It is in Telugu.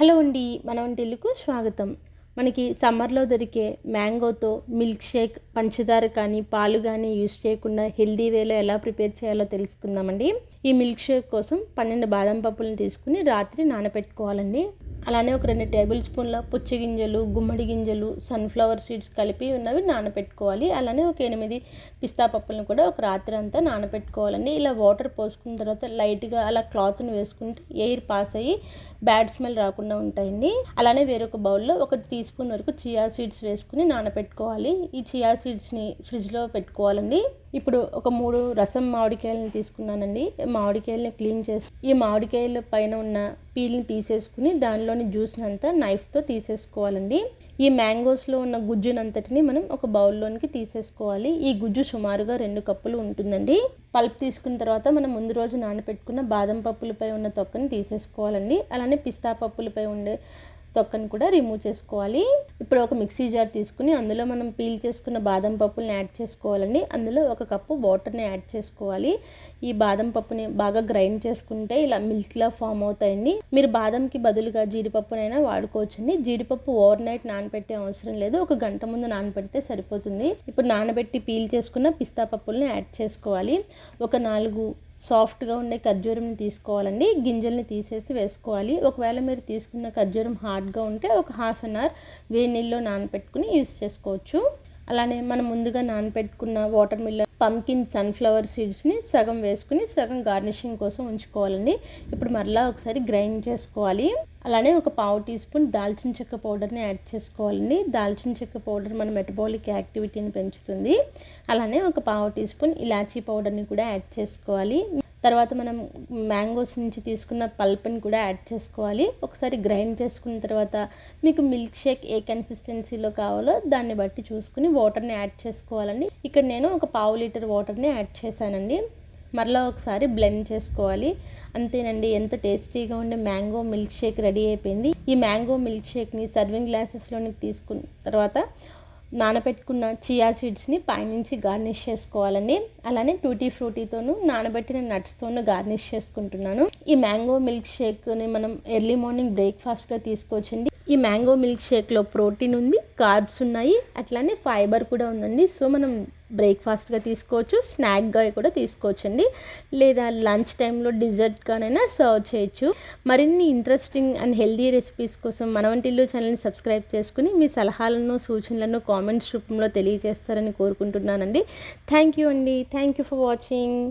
హలో అండి మన వంటిల్లుకు స్వాగతం. మనకి సమ్మర్లో దొరికే మ్యాంగోతో మిల్క్ షేక్ పంచదార కానీ పాలు కానీ యూస్ చేయకుండా హెల్దీ వేలో ఎలా ప్రిపేర్ చేయాలో తెలుసుకుందామండి. ఈ మిల్క్ షేక్ కోసం పన్నెండు బాదం పప్పులను తీసుకుని రాత్రి నానబెట్టుకోవాలండి అలానే ఒక రెండు టేబుల్ స్పూన్ల పుచ్చి గింజలు గుమ్మడి గింజలు సన్ఫ్లవర్ సీడ్స్ కలిపి ఉన్నవి నానబెట్టుకోవాలి అలానే ఒక ఎనిమిది పిస్తా పప్పులను కూడా ఒక రాత్రి అంతా నానబెట్టుకోవాలండి ఇలా వాటర్ పోసుకున్న తర్వాత లైట్గా అలా క్లాత్ని వేసుకుంటే ఎయిర్ పాస్ అయ్యి బ్యాడ్ స్మెల్ రాకుండా ఉంటాయండి. అలానే వేరొక బౌల్లో ఒక టీ స్పూన్ వరకు చియా సీడ్స్ వేసుకుని నానబెట్టుకోవాలి ఈ చియా సీడ్స్ని ఫ్రిడ్జ్లో పెట్టుకోవాలండి. ఇప్పుడు ఒక మూడు రసం మామిడికాయలను తీసుకున్నానండి. మామిడికాయలని క్లీన్ చేసి ఈ మామిడికాయల పైన ఉన్న పీల్ని తీసేసుకుని దానిలోని జ్యూస్ని అంతా నైఫ్తో తీసేసుకోవాలండి. ఈ మ్యాంగోస్లో ఉన్న గుజ్జునంతటిని మనం ఒక బౌల్లోనికి తీసేసుకోవాలి. ఈ గుజ్జు సుమారుగా రెండు కప్పులు ఉంటుందండి. పల్ప్ తీసుకున్న తర్వాత మనం ముందు రోజు నానబెట్టుకున్న బాదం పప్పులపై ఉన్న తొక్కని తీసేసుకోవాలండి. అలానే పిస్తా పప్పులపై ఉండే తొక్కను కూడా రిమూవ్ చేసుకోవాలి. ఇప్పుడు ఒక మిక్సీ జార్ తీసుకుని అందులో మనం పీల్ చేసుకున్న బాదం పప్పుల్ని యాడ్ చేసుకోవాలండి. అందులో ఒక కప్పు వాటర్ని యాడ్ చేసుకోవాలి. ఈ బాదం పప్పుని బాగా గ్రైండ్ చేసుకుంటే ఇలా మిల్క్లా ఫామ్ అవుతాయండి. మీరు బాదంకి బదులుగా జీడిపప్పునైనా వాడుకోవచ్చండి. జీడిపప్పు ఓవర్ నైట్ నానబెట్టే అవసరం లేదు. ఒక గంట ముందు నానబెడితే సరిపోతుంది. ఇప్పుడు నానబెట్టి పీల్ చేసుకున్న పిస్తా పప్పుల్ని యాడ్ చేసుకోవాలి. ఒక నాలుగు సాఫ్ట్గా ఉండే ఖర్జూరంని తీసుకోవాలండి. గింజల్ని తీసేసి వేసుకోవాలి. ఒకవేళ మీరు తీసుకున్న ఖర్జూరం హార్డ్గా ఉంటే ఒక హాఫ్ అన్ అవర్ వేడి నీళ్ళలో నానపెట్టుకుని యూస్ చేసుకోవచ్చు. అలానే మనం ముందుగా నానపెట్టుకున్న వాటర్ మిల్లర్ పంకిన్ సన్ఫ్లవర్ సీడ్స్ని సగం వేసుకుని సగం గార్నిషింగ్ కోసం ఉంచుకోవాలండి. ఇప్పుడు మరలా ఒకసారి గ్రైండ్ చేసుకోవాలి. అలానే ఒక పావు టీ స్పూన్ దాల్చిన చెక్క పౌడర్ని యాడ్ చేసుకోవాలండి. దాల్చిన చెక్క పౌడర్ మన మెటబాలిక్ యాక్టివిటీని పెంచుతుంది. అలానే ఒక పావు టీ స్పూన్ ఇలాచీ పౌడర్ని కూడా యాడ్ చేసుకోవాలి. తర్వాత మనం మ్యాంగోస్ నుంచి తీసుకున్న పల్ప్ని కూడా యాడ్ చేసుకోవాలి. ఒకసారి గ్రైండ్ చేసుకున్న తర్వాత మీకు మిల్క్ షేక్ ఏ కన్సిస్టెన్సీలో కావాలో దాన్ని బట్టి చూసుకుని వాటర్ని యాడ్ చేసుకోవాలండి. ఇక్కడ నేను ఒక పావు లీటర్ వాటర్ని యాడ్ చేశానండి. మరలా ఒకసారి బ్లెండ్ చేసుకోవాలి. అంతేనండి ఎంత టేస్టీగా ఉండే మ్యాంగో మిల్క్ షేక్ రెడీ అయిపోయింది. ఈ మ్యాంగో మిల్క్ షేక్ని సర్వింగ్ గ్లాసెస్లోని తీసుకున్న తర్వాత నానబెట్టుకున్న చియా సీడ్స్ని పైనుంచి గార్నిష్ చేసుకోవాలండి. అలానే టూటీ ఫ్రూటీతోనూ నానబెట్టిన నట్స్తోనూ గార్నిష్ చేసుకుంటున్నాను. ఈ మ్యాంగో మిల్క్ షేక్ని మనం ఎర్లీ మార్నింగ్ బ్రేక్ఫాస్ట్గా తీసుకోవచ్చండి. ఈ మ్యాంగో మిల్క్ షేక్లో ప్రోటీన్ ఉంది. కార్బ్స్ ఉన్నాయి అట్లానే ఫైబర్ కూడా ఉందండి. సో మనం బ్రేక్ఫాస్ట్గా తీసుకోవచ్చు స్నాక్గా కూడా తీసుకోవచ్చండి. లేదా లంచ్ టైంలో డిజర్ట్గానైనా సర్వ్ చేయొచ్చు. మరిన్ని ఇంట్రెస్టింగ్ అండ్ హెల్దీ రెసిపీస్ కోసం మన వంటిల్లు ఛానల్ని సబ్స్క్రైబ్ చేసుకుని మీ సలహాలను సూచనలను కామెంట్స్ రూపంలో తెలియజేస్తారని కోరుకుంటున్నానండి. థ్యాంక్ యూ అండి. Thank you for watching.